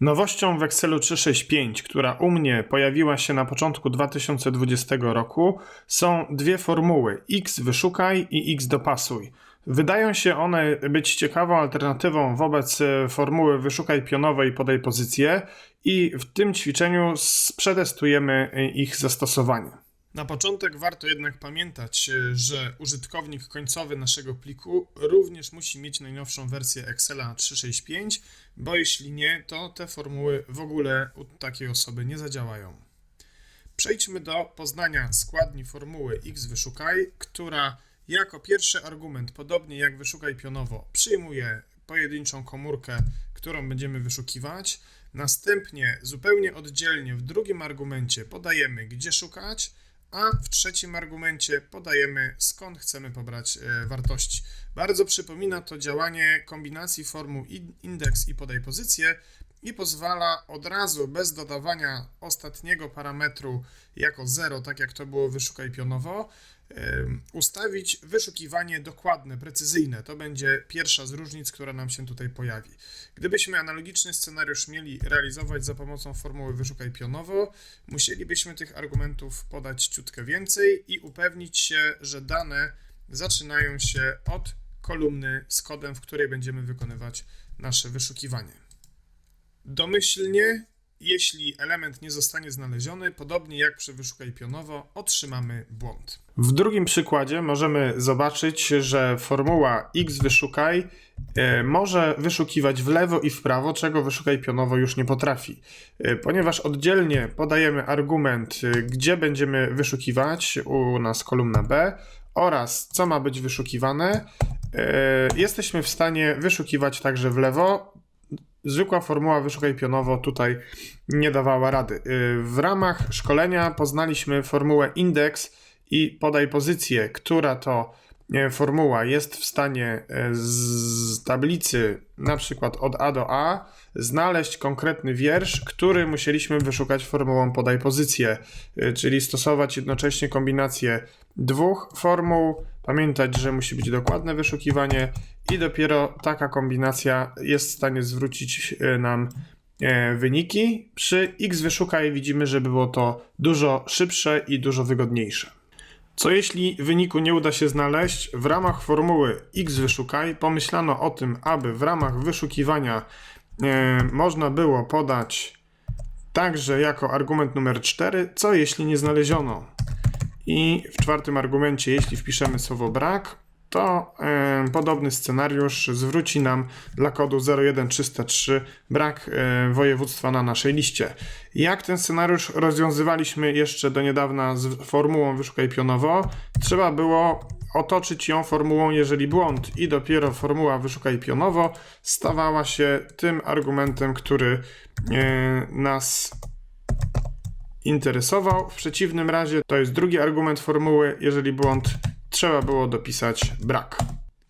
Nowością w Excelu 365, która u mnie pojawiła się na początku 2020 roku, są dwie formuły x wyszukaj i x dopasuj. Wydają się one być ciekawą alternatywą wobec e, formuły wyszukaj pionowej podaj pozycję i w tym ćwiczeniu przetestujemy e, ich zastosowanie. Na początek warto jednak pamiętać, e, że użytkownik końcowy naszego pliku również musi mieć najnowszą wersję Excela 365, bo jeśli nie, to te formuły w ogóle u takiej osoby nie zadziałają. Przejdźmy do poznania składni formuły x wyszukaj, która jako pierwszy argument, podobnie jak wyszukaj pionowo, przyjmuje pojedynczą komórkę, którą będziemy wyszukiwać. Następnie zupełnie oddzielnie w drugim argumencie podajemy, gdzie szukać, a w trzecim argumencie podajemy, skąd chcemy pobrać e, wartości. Bardzo przypomina to działanie kombinacji formuł indeks i podaj pozycję i pozwala od razu, bez dodawania ostatniego parametru jako 0, tak jak to było wyszukaj pionowo, ustawić wyszukiwanie dokładne, precyzyjne. To będzie pierwsza z różnic, która nam się tutaj pojawi. Gdybyśmy analogiczny scenariusz mieli realizować za pomocą formuły wyszukaj pionowo, musielibyśmy tych argumentów podać ciutkę więcej i upewnić się, że dane zaczynają się od kolumny z kodem, w której będziemy wykonywać nasze wyszukiwanie. Domyślnie jeśli element nie zostanie znaleziony, podobnie jak przy wyszukaj pionowo, otrzymamy błąd. W drugim przykładzie możemy zobaczyć, że formuła x wyszukaj e, może wyszukiwać w lewo i w prawo, czego wyszukaj pionowo już nie potrafi. E, ponieważ oddzielnie podajemy argument, e, gdzie będziemy wyszukiwać, u nas kolumna B, oraz co ma być wyszukiwane, jesteśmy w stanie wyszukiwać także w lewo, zwykła formuła wyszukaj pionowo tutaj nie dawała rady. Y, w ramach szkolenia poznaliśmy formułę indeks i podaj pozycję, która to e, formuła jest w stanie e, z tablicy, na przykład od A do A, znaleźć konkretny wiersz, który musieliśmy wyszukać formułą podaj pozycję, y, czyli stosować jednocześnie kombinację dwóch formuł, pamiętać, że musi być dokładne wyszukiwanie i dopiero taka kombinacja jest w stanie zwrócić e, nam e, wyniki. Przy X wyszukaj widzimy, że było to dużo szybsze i dużo wygodniejsze. Co jeśli wyniku nie uda się znaleźć? W ramach formuły X wyszukaj pomyślano o tym, aby w ramach wyszukiwania e, można było podać także jako argument numer 4, co jeśli nie znaleziono. I w czwartym argumencie, jeśli wpiszemy słowo brak, to e, podobny scenariusz zwróci nam dla kodu 01303 brak e, województwa na naszej liście. Jak ten scenariusz rozwiązywaliśmy jeszcze do niedawna z formułą wyszukaj pionowo, trzeba było otoczyć ją formułą jeżeli błąd i dopiero formuła wyszukaj pionowo stawała się tym argumentem, który e, nas interesował. W przeciwnym razie to jest drugi argument formuły, jeżeli błąd trzeba było dopisać brak.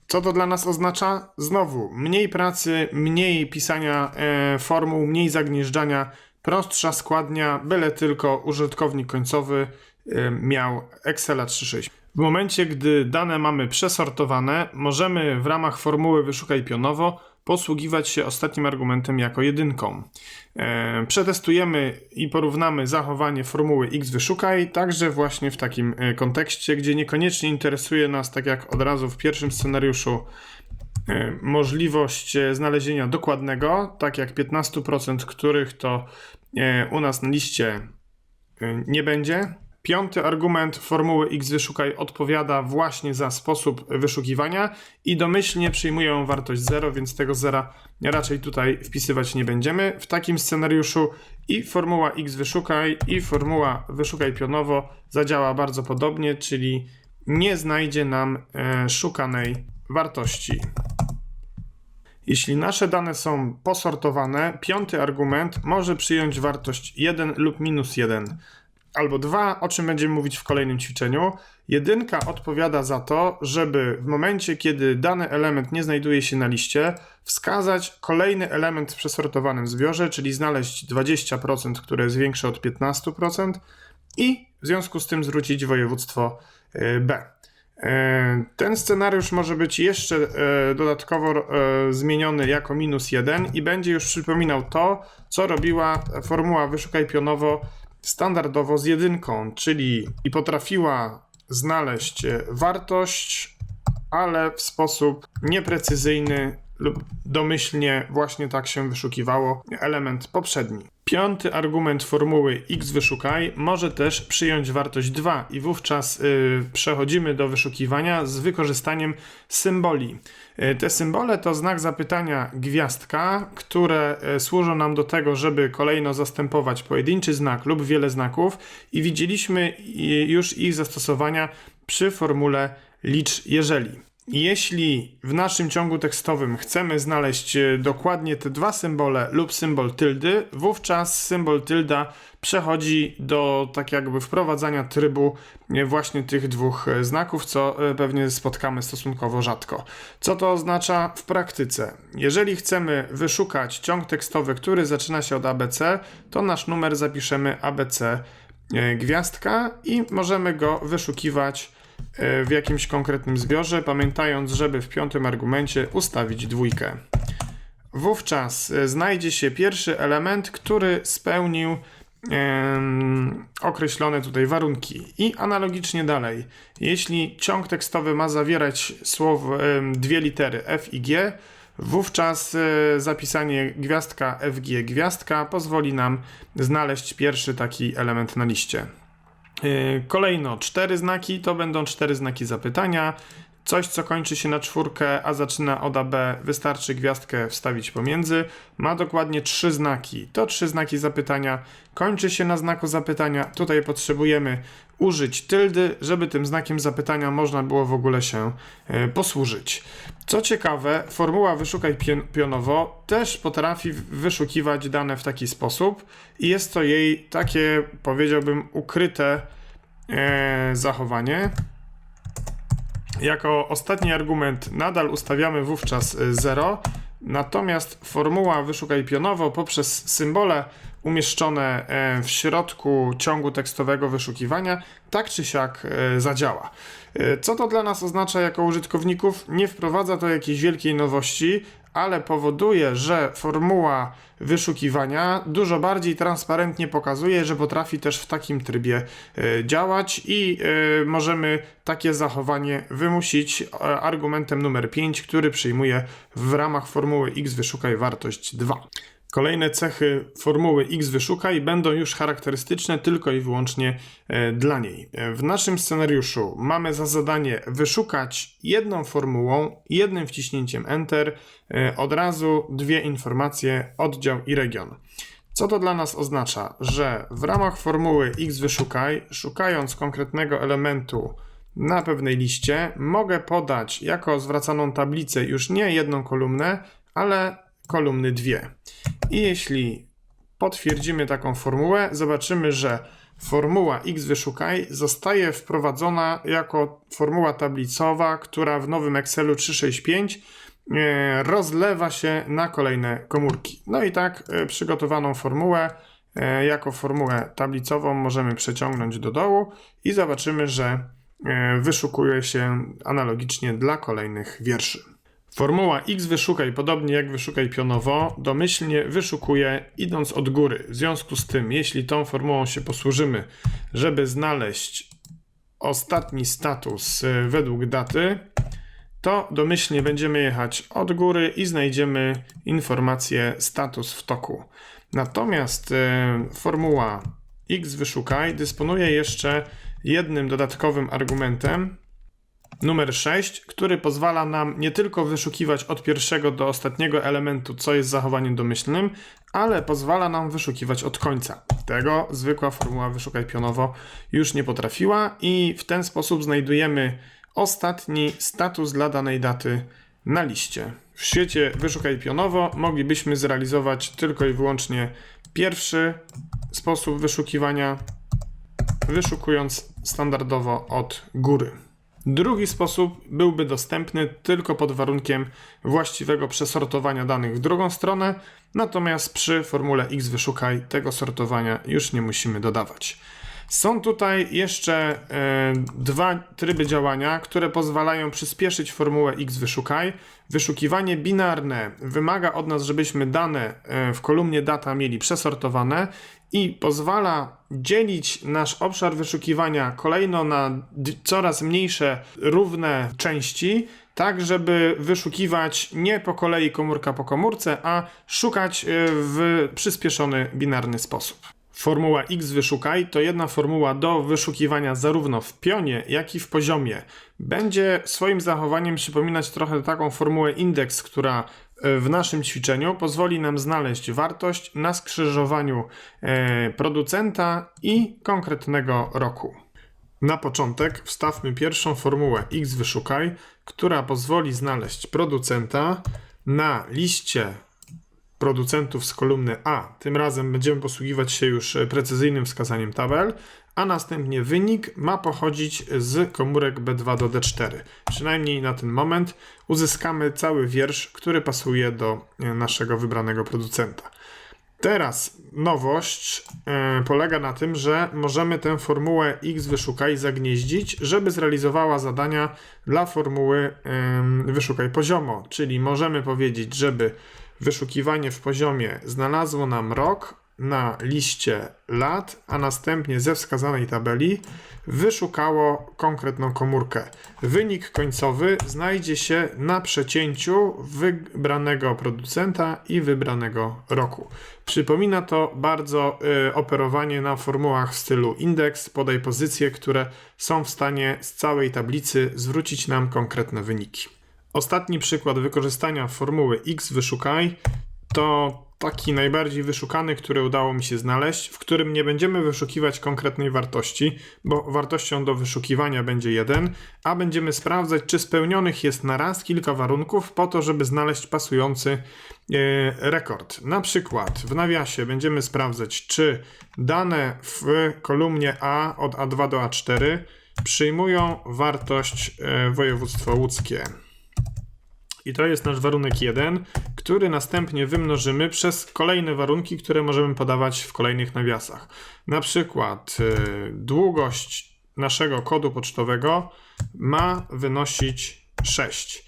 Co to dla nas oznacza? Znowu, mniej pracy, mniej pisania e, formuł, mniej zagnieżdżania, prostsza składnia, byle tylko użytkownik końcowy e, miał Excela 3.6. W momencie, gdy dane mamy przesortowane, możemy w ramach formuły wyszukaj pionowo posługiwać się ostatnim argumentem jako jedynką. E, przetestujemy i porównamy zachowanie formuły x wyszukaj, także właśnie w takim e, kontekście, gdzie niekoniecznie interesuje nas, tak jak od razu w pierwszym scenariuszu, e, możliwość znalezienia dokładnego, tak jak 15%, których to u nas na liście nie będzie. Piąty argument formuły x wyszukaj odpowiada właśnie za sposób wyszukiwania i domyślnie przyjmują wartość 0, więc tego zera raczej tutaj wpisywać nie będziemy. W takim scenariuszu i formuła x wyszukaj i formuła wyszukaj pionowo zadziała bardzo podobnie, czyli nie znajdzie nam e, szukanej wartości. Jeśli nasze dane są posortowane, piąty argument może przyjąć wartość 1 lub minus 1 albo dwa, o czym będziemy mówić w kolejnym ćwiczeniu. Jedynka odpowiada za to, żeby w momencie, kiedy dany element nie znajduje się na liście, wskazać kolejny element w przesortowanym zbiorze, czyli znaleźć 20%, które jest większe od 15% i w związku z tym zwrócić województwo y, B. E, Ten scenariusz może być jeszcze e, dodatkowo e, zmieniony jako minus 1 i będzie już przypominał to, co robiła formuła wyszukaj pionowo standardowo z jedynką, czyli i potrafiła znaleźć e, wartość, ale w sposób nieprecyzyjny lub domyślnie właśnie tak się wyszukiwało element poprzedni. Piąty argument formuły x wyszukaj może też przyjąć wartość 2 i wówczas y, przechodzimy do wyszukiwania z wykorzystaniem symboli. Y, te symbole to znak zapytania gwiazdka, które y, służą nam do tego, żeby kolejno zastępować pojedynczy znak lub wiele znaków i widzieliśmy już ich zastosowania przy formule licz jeżeli. Jeśli w naszym ciągu tekstowym chcemy znaleźć e, dokładnie te dwa symbole lub symbol tyldy, wówczas symbol tylda przechodzi do tak jakby wprowadzania trybu e, właśnie tych dwóch e, znaków, co pewnie spotkamy stosunkowo rzadko. Co to oznacza w praktyce? Jeżeli chcemy wyszukać ciąg tekstowy, który zaczyna się od ABC, to nasz numer zapiszemy ABC gwiazdka i możemy go wyszukiwać w jakimś konkretnym zbiorze, pamiętając, żeby w piątym argumencie ustawić dwójkę. Wówczas e, znajdzie się pierwszy element, który spełnił określone tutaj warunki. I analogicznie dalej. Jeśli ciąg tekstowy ma zawierać słow, dwie litery F i G, wówczas e, zapisanie gwiazdka FG gwiazdka pozwoli nam znaleźć pierwszy taki element na liście. Yy, Kolejno cztery znaki to będą cztery znaki zapytania. Coś, co kończy się na czwórkę, a zaczyna od AB, wystarczy gwiazdkę wstawić pomiędzy. Ma dokładnie trzy znaki. To trzy znaki zapytania. Kończy się na znaku zapytania. Tutaj potrzebujemy użyć tyldy, żeby tym znakiem zapytania można było w ogóle się e, posłużyć. Co ciekawe, formuła wyszukaj pion- pionowo też potrafi wyszukiwać dane w taki sposób i jest to jej takie, powiedziałbym, ukryte e, zachowanie. Jako ostatni argument nadal ustawiamy wówczas 0, natomiast formuła wyszukaj pionowo poprzez symbole umieszczone e, w środku ciągu tekstowego wyszukiwania tak czy siak e, zadziała. E, Co to dla nas oznacza jako użytkowników? Nie wprowadza to jakiejś wielkiej nowości, ale powoduje, że formuła wyszukiwania dużo bardziej transparentnie pokazuje, że potrafi też w takim trybie e, działać i e, możemy takie zachowanie wymusić e, argumentem numer 5, który przyjmuje w ramach formuły x wyszukaj wartość 2. Kolejne cechy formuły X wyszukaj będą już charakterystyczne tylko i wyłącznie e, dla niej. E, W naszym scenariuszu mamy za zadanie wyszukać jedną formułą, jednym wciśnięciem Enter, e, od razu dwie informacje, oddział i region. Co to dla nas oznacza? Że w ramach formuły X wyszukaj, szukając konkretnego elementu na pewnej liście, mogę podać jako zwracaną tablicę już nie jedną kolumnę, ale kolumny dwie. I jeśli potwierdzimy taką formułę, zobaczymy, że formuła x wyszukaj zostaje wprowadzona jako formuła tablicowa, która w nowym Excelu 365 e, rozlewa się na kolejne komórki. No i tak e, przygotowaną formułę e, jako formułę tablicową możemy przeciągnąć do dołu i zobaczymy, że wyszukuje się analogicznie dla kolejnych wierszy. Formuła X wyszukaj, podobnie jak wyszukaj pionowo, domyślnie wyszukuje idąc od góry. W związku z tym, jeśli tą formułą się posłużymy, żeby znaleźć ostatni status y, według daty, to domyślnie będziemy jechać od góry i znajdziemy informację status w toku. Natomiast y, formuła X wyszukaj dysponuje jeszcze jednym dodatkowym argumentem, numer 6, który pozwala nam nie tylko wyszukiwać od pierwszego do ostatniego elementu, co jest zachowaniem domyślnym, ale pozwala nam wyszukiwać od końca. Tego zwykła formuła wyszukaj pionowo już nie potrafiła i w ten sposób znajdujemy ostatni status dla danej daty na liście. W świecie wyszukaj pionowo moglibyśmy zrealizować tylko i wyłącznie pierwszy sposób wyszukiwania, wyszukując standardowo od góry. Drugi sposób byłby dostępny tylko pod warunkiem właściwego przesortowania danych w drugą stronę, natomiast przy formule X wyszukaj tego sortowania już nie musimy dodawać. Są tutaj jeszcze e, dwa tryby działania, które pozwalają przyspieszyć formułę X wyszukaj. Wyszukiwanie binarne wymaga od nas, żebyśmy dane e, w kolumnie data mieli przesortowane i pozwala dzielić nasz obszar wyszukiwania kolejno na coraz mniejsze równe części, tak żeby wyszukiwać nie po kolei komórka po komórce, a szukać e, w przyspieszony binarny sposób. Formuła X wyszukaj to jedna formuła do wyszukiwania zarówno w pionie, jak i w poziomie. Będzie swoim zachowaniem przypominać trochę taką formułę indeks, która w naszym ćwiczeniu pozwoli nam znaleźć wartość na skrzyżowaniu e, producenta i konkretnego roku. Na początek wstawmy pierwszą formułę x wyszukaj, która pozwoli znaleźć producenta na liście producentów z kolumny A. Tym razem będziemy posługiwać się już e, precyzyjnym wskazaniem tabel, a następnie wynik ma pochodzić z komórek B2 do D4. Przynajmniej na ten moment uzyskamy cały wiersz, który pasuje do e, naszego wybranego producenta. Teraz nowość e, polega na tym, że możemy tę formułę x wyszukaj zagnieździć, żeby zrealizowała zadania dla formuły wyszukaj poziomo, czyli możemy powiedzieć, żeby wyszukiwanie w poziomie znalazło nam rok na liście lat, a następnie ze wskazanej tabeli wyszukało konkretną komórkę. Wynik końcowy znajdzie się na przecięciu wybranego producenta i wybranego roku. Przypomina to bardzo y, operowanie na formułach w stylu indeks, podaj pozycje, które są w stanie z całej tablicy zwrócić nam konkretne wyniki. Ostatni przykład wykorzystania formuły X wyszukaj to taki najbardziej wyszukany, który udało mi się znaleźć, w którym nie będziemy wyszukiwać konkretnej wartości, bo wartością do wyszukiwania będzie 1, a będziemy sprawdzać, czy spełnionych jest na raz kilka warunków po to, żeby znaleźć pasujący e, rekord. Na przykład w nawiasie będziemy sprawdzać, czy dane w kolumnie A od A2 do A4 przyjmują wartość e, województwo łódzkie. I to jest nasz warunek 1, który następnie wymnożymy przez kolejne warunki, które możemy podawać w kolejnych nawiasach. Na przykład y, długość naszego kodu pocztowego ma wynosić 6.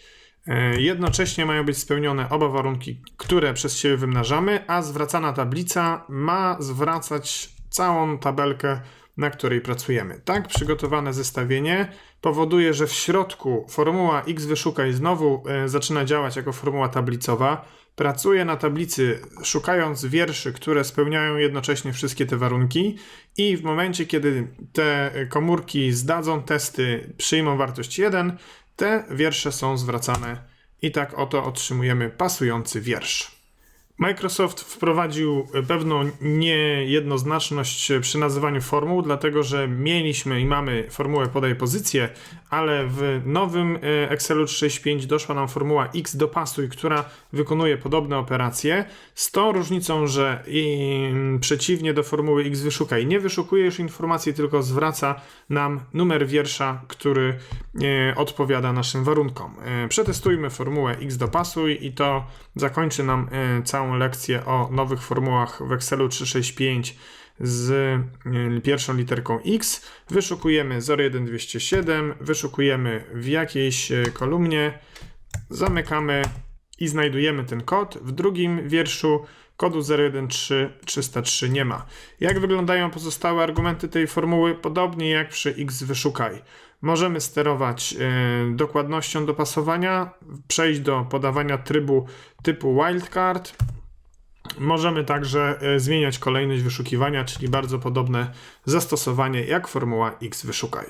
Y, Jednocześnie mają być spełnione oba warunki, które przez siebie wymnażamy, a zwracana tablica ma zwracać całą tabelkę, na której pracujemy. Tak przygotowane zestawienie powoduje, że w środku formuła x wyszukaj znowu e, zaczyna działać jako formuła tablicowa. Pracuje na tablicy szukając wierszy, które spełniają jednocześnie wszystkie te warunki i w momencie, kiedy te komórki zdadzą testy, przyjmą wartość 1, te wiersze są zwracane i tak oto otrzymujemy pasujący wiersz. Microsoft wprowadził pewną niejednoznaczność przy nazywaniu formuł, dlatego że mieliśmy i mamy formułę podaj pozycję, ale w nowym e, Excelu 365 doszła nam formuła x dopasuj, która wykonuje podobne operacje, z tą różnicą, że przeciwnie do formuły x wyszukaj nie wyszukuje już informacji, tylko zwraca nam numer wiersza, który e, odpowiada naszym warunkom. E, Przetestujmy formułę x dopasuj i to zakończy nam e, całą lekcję o nowych formułach w Excelu 365 z y, pierwszą literką X. Wyszukujemy 01207, wyszukujemy w jakiejś y, kolumnie, zamykamy i znajdujemy ten kod. W drugim wierszu kodu 013303 nie ma. Jak wyglądają pozostałe argumenty tej formuły? Podobnie jak przy X wyszukaj. Możemy sterować y, dokładnością dopasowania, przejść do podawania trybu typu wildcard, Możemy także e, zmieniać kolejność wyszukiwania, czyli bardzo podobne zastosowanie jak formuła X wyszukaj.